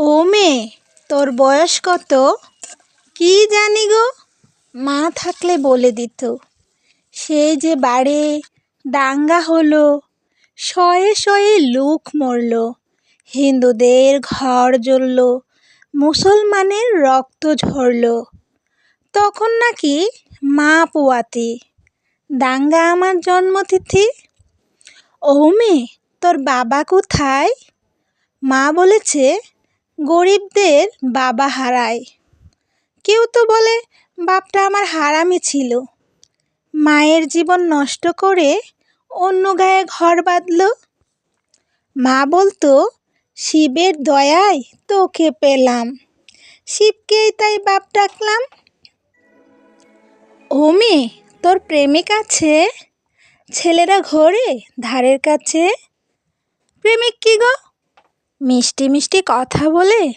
ও মেয়ে, তোর বয়স কত? কি জানি গো? মা থাকলে বলে দিত। সেই যে বাড়ে, দাঙ্গা হলো, শয়ে শয়ে লোক মরল, হিন্দুদের ঘর জ্বলল, মুসলমানের রক্ত ঝরল। তখন নাকি মা পোয়াতি, দাঙ্গা আমার জন্মতিথি? ও মেয়ে, তোর বাবা কোথায়? মা বলেছে গরিবদের বাবা হারায়। কেউ তো বলে, বাপটা আমার হারামি ছিল। মায়ের জীবন নষ্ট করে অন্য গায়ে ঘর বাঁধল। মা বলতো, শিবের দয়ায় তোকে পেলাম। শিবকেই তাই বাপ ডাকলাম। ও মেয়ে, তোর প্রেমিক আছে? ছেলেরা ঘোরে, ধারের কাছে? প্রেমিক কি গো? মিষ্টি মিষ্টি কথা বলে?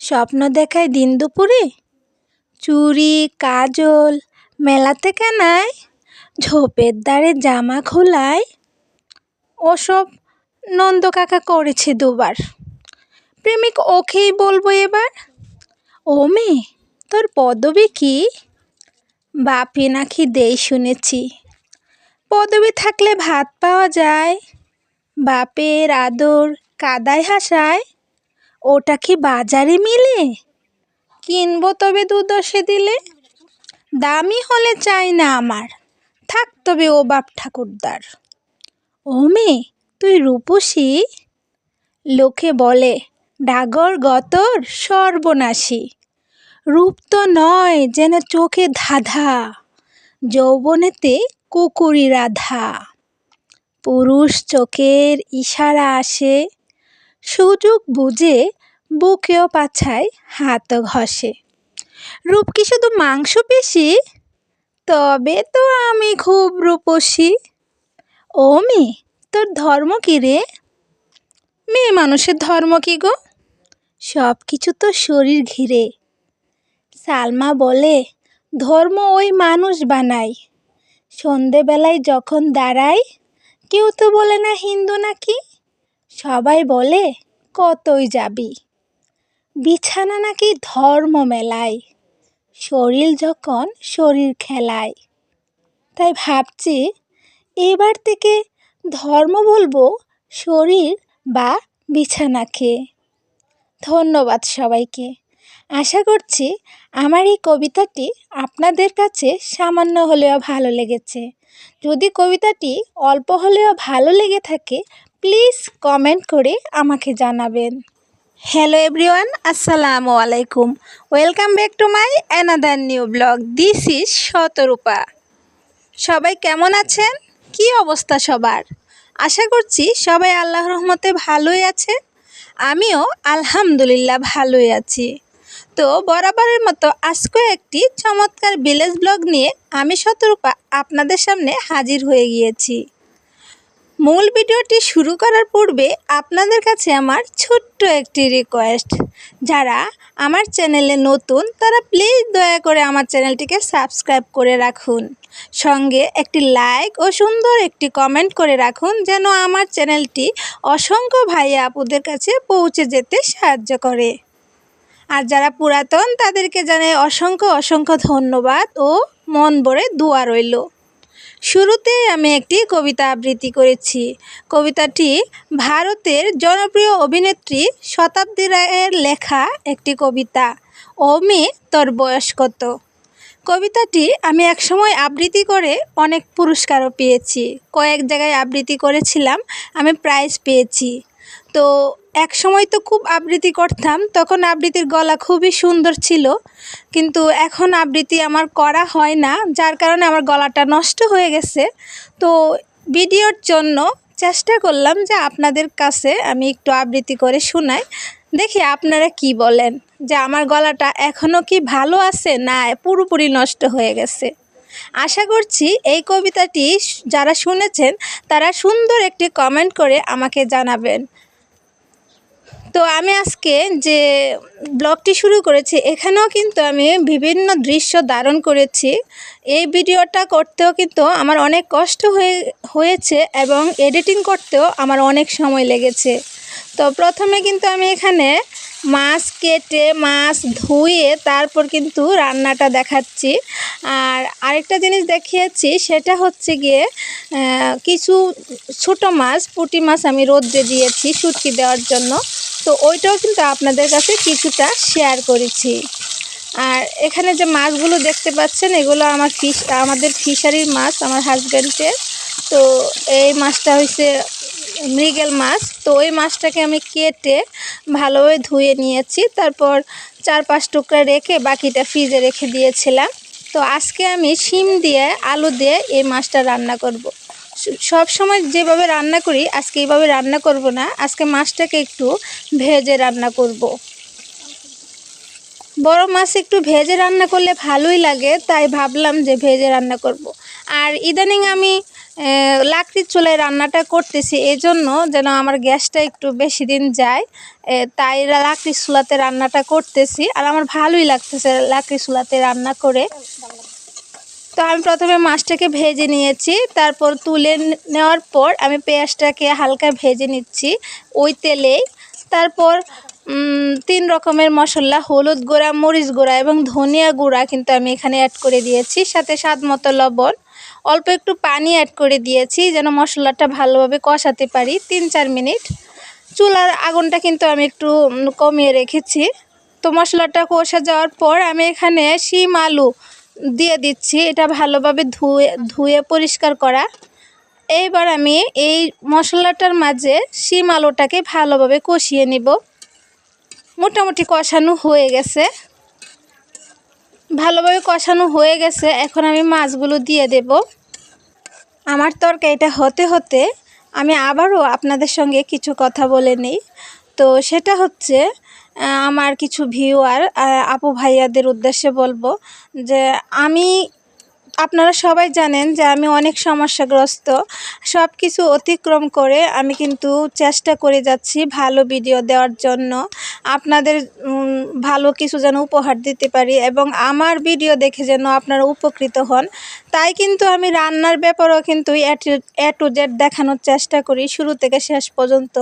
স্বপ্ন দেখায় দিন দুপুরে? চুড়ি, কাজল, মেলাতে কেনায়? ঝোপের দ্বারে জামা খোলায়? ওসব নন্দ কাকা করেছে দুবার। প্রেমিক ওকেই বলব এবার? ও মেয়ে, তোর পদবি কি? বাপি নাকি দেই শুনেছি। পদবি থাকলে ভাত পাওয়া যায়। বাপের আদর কাদায় হাসায়? ওটা কি বাজারে মিলে? কিনবো তবে দু দশে দিলে? দামি হলে চাই না আমার। থাক তবে ও বাপ ঠাকুরদার। ও মেয়ে, তুই রূপসী? লোকে বলে, ডাগর গতর সর্বনাশী। রূপ তো নয় যেন চোখে ধাধা। যৌবনেতে কুকুরি রাধা। পুরুষ চোখের ইশারা আসে সুযোগ বুঝে বুকেও পাছায় হাত ঘষে। রূপ কি শুধু মাংস পেশি তবে তো আমি খুব রূপসী। ও মেয়ে, তোর ধর্ম কী রে? মেয়ে মানুষের ধর্ম কী গো? সব কিছু তো শরীর ঘিরে। সালমা বলে, ধর্ম ওই মানুষ বানায়। সন্ধেবেলায় যখন দাঁড়াই কেউ তো বলে না হিন্দু নাকি? সবাই বলে, কতই যাবি? বিছানা নাকি ধর্ম মেলায়, শরীর যখন শরীর খেলায়। তাই ভাবছি, এবার থেকে ধর্ম বলব শরীর বা বিছানাকে ধন্যবাদ সবাইকে। আশা করছি আমার এই কবিতাটি আপনাদের কাছে সামান্য হলেও ভালো লেগেছে। যদি কবিতাটি অল্প হলেও ভালো লেগে থাকে প্লিজ কমেন্ট করে আমাকে জানাবেন। হ্যালো এভরিওয়ান, আসসালামু আলাইকুম। Welcome back to my another new blog. This is Shatarupa. সবাই কেমন আছেন? কি অবস্থা সবার? আশা করছি সবাই আল্লাহ রহমতে ভালোই আছে। আমিও আলহামদুলিল্লাহ ভালোই আছি। তো বরাবরের মতো আজকে একটি চমৎকার ভিলেজ ব্লগ নিয়ে আমি শতরূপা আপনাদের সামনে হাজির হয়ে গিয়েছি। মূল ভিডিওটি শুরু করার পূর্বে আপনাদের কাছে আমার ছোট্ট একটি রিকোয়েস্ট যারা আমার চ্যানেলে নতুন, তারা প্লিজ দয়া করে আমার চ্যানেলটিকে সাবস্ক্রাইব করে রাখুন। সঙ্গে একটি লাইক ও সুন্দর একটি কমেন্ট করে রাখুন, যেন আমার চ্যানেলটি অসংখ্য ভাই আপুদের কাছে পৌঁছে যেতে সাহায্য করে। আর যারা পুরাতন, তাদেরকে জানাই অসংখ্য অসংখ্য ধন্যবাদ ও মন ভরে দোয়া রইল। শুরুতে আমি একটি কবিতা আবৃত্তি করেছি। কবিতাটি ভারতের জনপ্রিয় অভিনেত্রী শতাব্দী রায়ের লেখা একটি কবিতা, ও মেয়ে, তোর বয়স কত? কবিতাটি আমি একসময় আবৃত্তি করে অনেক পুরস্কারও পেয়েছি। কয়েক জায়গায় আবৃত্তি করেছিলাম, আমি প্রাইজ পেয়েছি। তো এক সময় তো খুব আবৃত্তি করতাম, তখন আবৃত্তির গলা খুবই সুন্দর ছিল। কিন্তু এখন আবৃত্তি আমার করা হয় না, যার কারণে আমার গলাটা নষ্ট হয়ে গেছে। তো ভিডিওর জন্য চেষ্টা করলাম যে আপনাদের কাছে আমি একটু আবৃত্তি করে শোনাই। দেখি আপনারা কি বলেন, যে আমার গলাটা এখনও কি ভালো আছে না পুরোপুরি নষ্ট হয়ে গেছে? আশা করছি এই কবিতাটি যারা শুনেছেন, তারা সুন্দর একটি কমেন্ট করে আমাকে জানাবেন। তো আমি আজকে যে ব্লগটি শুরু করেছি, এখানেও কিন্তু আমি বিভিন্ন দৃশ্য ধারণ করেছি। এই ভিডিওটা করতেও কিন্তু আমার অনেক কষ্ট হয়ে, হয়েছে এবং এডিটিং করতেও আমার অনেক সময় লেগেছে। তো প্রথমে কিন্তু আমি এখানে মাছ কেটে, মাছ ধুয়ে তারপর কিন্তু রান্নাটা দেখাচ্ছি। আর আরেকটা জিনিস দেখিয়েছি, সেটা হচ্ছে গিয়ে কিছু ছোট মাছ, পুঁটি মাছ আমি রোদ্রে দিয়েছি শুটকি দেওয়ার জন্য। তো ওইটাও কিন্তু আপনাদের কাছে কিছুটা শেয়ার করেছি। আর এখানে যে মাছগুলো দেখতে পাচ্ছেন, এগুলো আমার ফিশ আমাদের ফিশারির মাছ, আমার হাজব্যান্ডের তো এই মাছটা হয়েছে মৃগেল মাছ। তো ওই মাছটাকে আমি কেটে ভালোভাবে ধুয়ে নিয়েছি। তারপর চার পাঁচ টুকরা রেখে বাকিটা ফ্রিজে রেখে দিয়েছিলাম। তো আজকে আমি শিম দিয়ে, আলু দিয়ে এই মাছটা রান্না করব। সব সময় যেভাবে রান্না করি, আজকে এইভাবে রান্না করব না আজকে মাছটাকে একটু ভেজে রান্না করব। বড় মাছ একটু ভেজে রান্না করলে ভালোই লাগে, তাই ভাবলাম যে ভেজে রান্না করব। আর ইদানিং আমি লাকড়ির চুলায় রান্নাটা করতেছি, এজন্য যেন আমার গ্যাসটা একটু বেশি দিন যায় তাই লাকড়ির চুলাতে রান্নাটা করতেছি আর আমার ভালোই লাগতেছে লাকড়ির চুলাতে রান্না করে তো আমি প্রথমে মাছটাকে ভেজে নিয়েছি। তারপর তুলে নেওয়ার পর আমি পেঁয়াজটাকে হালকা ভেজে নিচ্ছি ওই তেলেই। তারপর তিন রকমের মশলা, হলুদ গুঁড়া, মরিচ গুঁড়া এবং ধনিয়া গুঁড়া কিন্তু আমি এখানে অ্যাড করে দিয়েছি, সাথে স্বাদ মতো লবণ। অল্প একটু পানি অ্যাড করে দিয়েছি যেন মশলাটা ভালোভাবে কষাতে পারি, তিন চার মিনিট। চুলার আগুনটা কিন্তু আমি একটু কমিয়ে রেখেছি। তো মশলাটা কষা যাওয়ার পর আমি এখানে শিম আলু দিয়ে দিচ্ছি, এটা ভালোভাবে ধুয়ে ধুয়ে পরিষ্কার করা। এইবার আমি এই মশলাটার মাঝে শিম আলুটাকে ভালোভাবে কষিয়ে নিব। মোটামুটি কষানো হয়ে গেছে। ভালোভাবে কষানো হয়ে গেছে, এখন আমি মাছগুলো দিয়ে দেব। আমার তরকারিটা হতে হতে আমি আবারও আপনাদের সঙ্গে কিছু কথা বলে নিই। তো সেটা হচ্ছে আমার কিছু ভিউয়ার আপু ভাইয়াদের উদ্দেশ্যে বলব যে আমি আপনারা সবাই জানেন যে আমি অনেক সমস্যাগ্রস্ত। সব কিছু অতিক্রম করে আমি কিন্তু চেষ্টা করে যাচ্ছি ভালো ভিডিও দেওয়ার জন্য। আপনাদের ভালো কিছু যেন উপহার দিতে পারি এবং আমার ভিডিও দেখে যেন আপনারা উপকৃত হন। তাই কিন্তু আমি রান্নার ব্যাপারেও কিন্তু এ টু জেড দেখানোর চেষ্টা করি শুরু থেকে শেষ পর্যন্ত।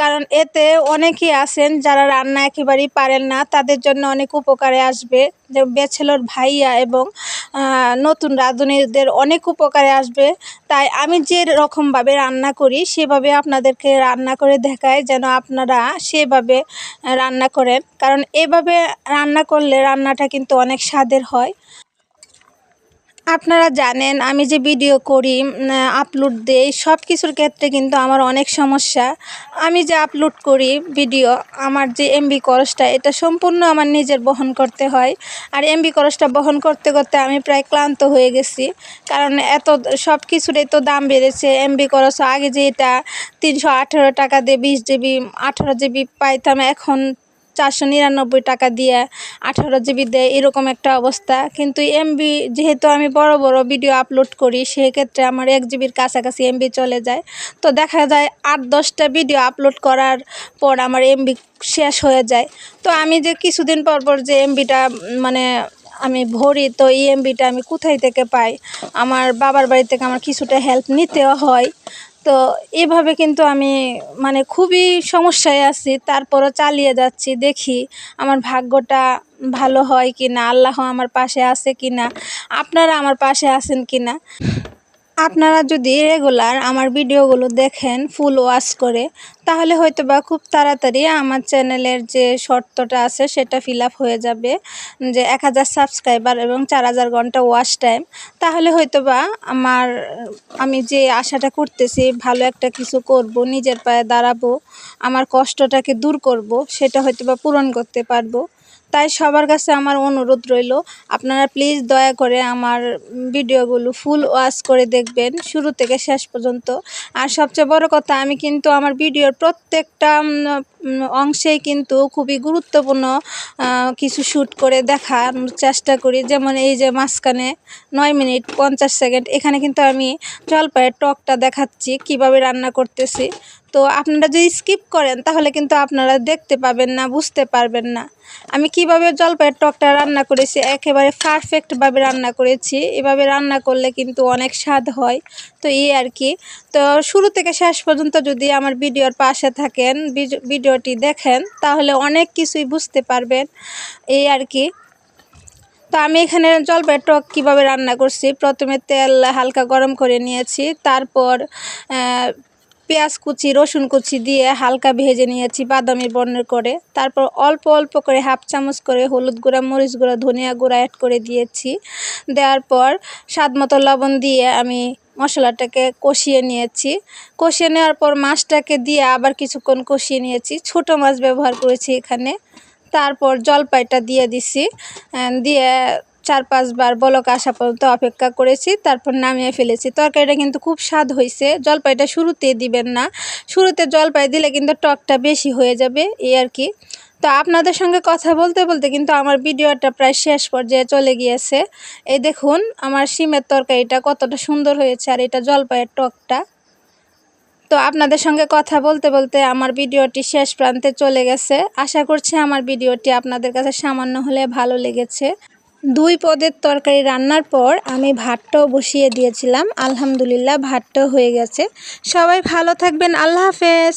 কারণ এতে অনেকেই আছেন যারা রান্না একেবারেই পারেন না, তাদের জন্য অনেক উপকারে আসবে। ব্যাচেলর ভাইয়া এবং নতুন রাঁধুনিদের অনেক উপকারে আসবে। তাই আমি যে রকমভাবে রান্না করি, সেভাবে আপনাদেরকে রান্না করে দেখাই যেন আপনারা সেভাবে রান্না করেন। কারণ এভাবে রান্না করলে রান্নাটা কিন্তু অনেক স্বাদের হয়। আপনারা জানেন, আমি যে ভিডিও করি আপলোড দেই সব কিছুর ক্ষেত্রে কিন্তু আমার অনেক সমস্যা। আমি যে আপলোড করি ভিডিও আমার যে এমবি খরচটা এটা সম্পূর্ণ আমার নিজের বহন করতে হয়। আর এমবি খরচটা বহন করতে করতে আমি প্রায় ক্লান্ত হয়ে গেছি। কারণ এত সব কিছুরই তো দাম বেড়েছে। এমবি খরচ আগে যে এটা তিনশো আঠেরো টাকা দিয়ে বিশ জিবি আঠারো জিবি পাইতাম, এখন চারশো নিরানব্বই টাকা দিয়ে আঠারো জিবি দেয়, এরকম একটা অবস্থা। কিন্তু এমবি যেহেতু আমি বড় বড় ভিডিও আপলোড করি, সেক্ষেত্রে আমার এক জিবির কাছাকাছি এমবি চলে যায়। তো দেখা যায় আট দশটা ভিডিও আপলোড করার পর আমার এমবি শেষ হয়ে যায়। তো আমি যে কিছুদিন পর পর যে এমবিটা মানে আমি ভরি, তো এই এমবিটা আমি কোথায় থেকে পাই? আমার বাবার বাড়ি থেকে আমার কিছুটা হেল্প নিতেও হয়। তো এভাবে কিন্তু আমি মানে খুবই সমস্যায় আছি। তারপরও চালিয়ে যাচ্ছি, দেখি আমার ভাগ্যটা ভালো হয় কি না আল্লাহ আমার পাশে আছে কি না আপনারা আমার পাশে আছেন কি না আপনারা যদি রেগুলার আমার ভিডিওগুলো দেখেন ফুল ওয়াশ করে, তাহলে হয়তো বা খুব তাড়াতাড়ি আমার চ্যানেলের যে শর্তটা আছে সেটা ফিল হয়ে যাবে। যে এক হাজার সাবস্ক্রাইবার এবং চার হাজার ঘণ্টা ওয়াশ টাইম তাহলে হয়তো বা আমার, আমি যে আশাটা করতেছি ভালো একটা কিছু করব, নিজের পায়ে দাঁড়াবো, আমার কষ্টটাকে দূর করব, সেটা হয়তো বা পূরণ করতে পারব। তাই সবার কাছে আমার অনুরোধ রইল, আপনারা প্লিজ দয়া করে আমার ভিডিওগুলো ফুল ওয়াচ করে দেখবেন, শুরু থেকে শেষ পর্যন্ত। আর সবচেয়ে বড় কথা, আমি কিন্তু আমার ভিডিওর প্রত্যেকটা অংশেই কিন্তু খুবই গুরুত্বপূর্ণ কিছু শ্যুট করে দেখার চেষ্টা করি। যেমন এই যে মাঝখানে নয় মিনিট পঞ্চাশ সেকেন্ড এখানে কিন্তু আমি জলপাইয়ের টকটা দেখাচ্ছি, কীভাবে রান্না করতেছি। তো আপনারা যদি স্কিপ করেন, তাহলে কিন্তু আপনারা দেখতে পাবেন না, বুঝতে পারবেন না। আমি কীভাবে জলপাইয়ের টকটা রান্না করেছি, একেবারে পারফেক্টভাবে রান্না করেছি। এভাবে রান্না করলে কিন্তু অনেক স্বাদ হয়। তো এই আর কি। তো শুরু থেকে শেষ পর্যন্ত যদি আমার ভিডিওর পাশে থাকেন ভিডিওটি দেখেন, তাহলে অনেক কিছুই বুঝতে পারবেন। এই আর কি। তো আমি এখানে জলপাইয়ের টক কীভাবে রান্না করছি, প্রথমে তেল হালকা গরম করে নিয়েছি, তারপর পেঁয়াজ কুচি, রসুন কুচি দিয়ে হালকা ভেজে নিয়েছি বাদামি বর্ণের করে। তারপর অল্প অল্প করে হাফ চামচ করে হলুদ গুঁড়া, মরিচ গুঁড়া, ধনিয়া গুঁড়া অ্যাড করে দিয়েছি। দেওয়ার পর স্বাদ মতো লবণ দিয়ে আমি মশলাটাকে কষিয়ে নিয়েছি। কষিয়ে নেওয়ার পর মাছটাকে দিয়ে আবার কিছুক্ষণ কষিয়ে নিয়েছি। ছোট মাছ ব্যবহার করেছি এখানে। তারপর জলপাইটা দিয়ে দিছি। দিয়ে চার পাঁচবার বলক আসা পর্যন্ত অপেক্ষা করেছি, তারপর নামিয়ে ফেলেছি। তরকারিটা কিন্তু খুব স্বাদ হয়েছে জলপাইটা শুরুতে দিবেন না। শুরুতে জলপাই দিলে কিন্তু টকটা বেশি হয়ে যাবে, এই আর কি। তো আপনাদের সঙ্গে কথা বলতে বলতে কিন্তু আমার ভিডিওটা প্রায় শেষ পর্যায়ে চলে গিয়েছে। এই দেখুন, আমার সিমের তরকারিটা কতটা সুন্দর হয়েছে আর এটা জলপাইয়ের টকটা। তো আপনাদের সঙ্গে কথা বলতে বলতে আমার ভিডিওটি শেষ প্রান্তে চলে গেছে। আশা করছি আমার ভিডিওটি আপনাদের কাছে সামান্য হলে ভালো লেগেছে। দুই পদের তরকারি রান্নার পর আমি ভাতটাও বসিয়ে দিয়েছিলাম। আলহামদুলিল্লাহ ভাতটাও হয়ে গেছে। সবাই ভালো থাকবেন। আল্লাহ হাফেজ।